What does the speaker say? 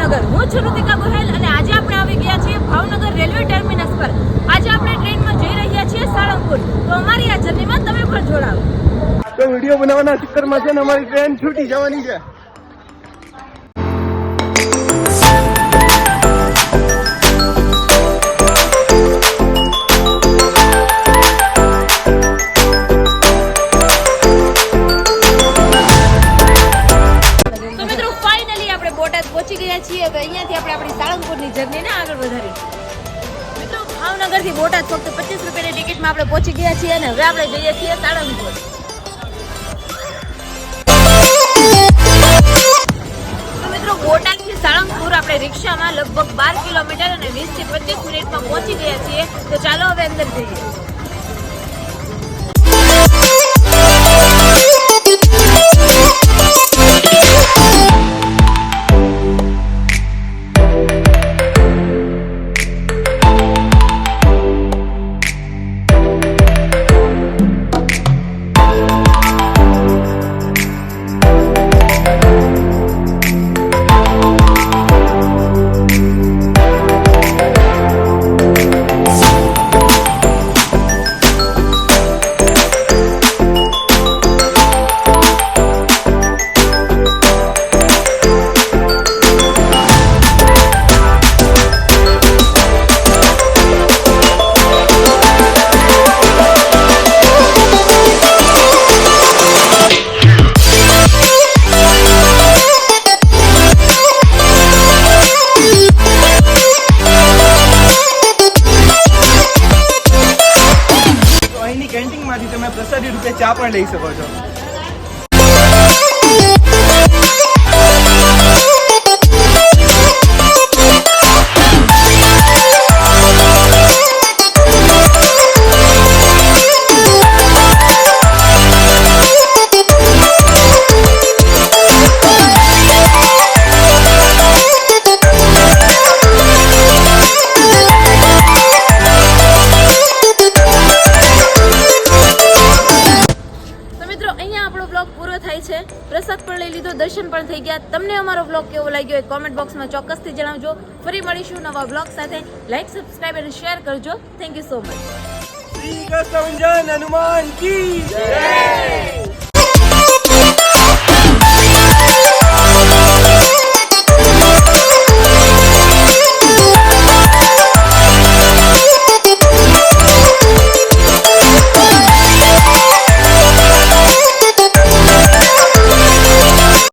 ભાવનગર. હું છું ઋતિકા ગોહેલ અને આજે આપણે આવી ગયા છીએ ભાવનગર રેલવે ટર્મિનસ પર. આજે આપણે ટ્રેનમાં જઈ રહ્યા છીએ સાળંગપુર. તો અમારી આ જર્નીમાં તમે પણ જોડાઓ. વીડિયો બનાવવાના ચક્કરમાં છે ને અમારી ટ્રેન છૂટી જવાની છે. પહોંચી ગયા છીએ. હવે અહીંયાથી આપણે આપણી સાળંગપુરની જર્નીને આગળ વધારી મિત્રો, ભાવનગરથી બોટાદ ફક્ત પચીસ રૂપિયાની ટિકિટમાં આપણે પહોંચી ગયા છીએ અને હવે આપણે જઈએ છીએ સાળંગપુર. મિત્રો, બોટાદથી સાળંગપુર આપણે રિક્ષામાં લગભગ બાર કિલોમીટર અને વીસથી પચીસ મિનિટમાં પહોંચી ગયા છીએ. તો ચાલો હવે અંદર જઈએ. ચા પણ લઈ શકો છો. છે. પ્રસાદ પણ લઈ લીધો, દર્શન પણ થઈ ગયા. તમને અમારો બ્લોગ કેવો લાગ્યો એ કોમેન્ટ બોક્સમાં ચોક્કસથી જણાવજો. ફરી મળીશું નવા બ્લોગ સાથે. લાઈક સબસ્ક્રાઈબ અને શેર કરજો. Thank you so much Shri Hanuman key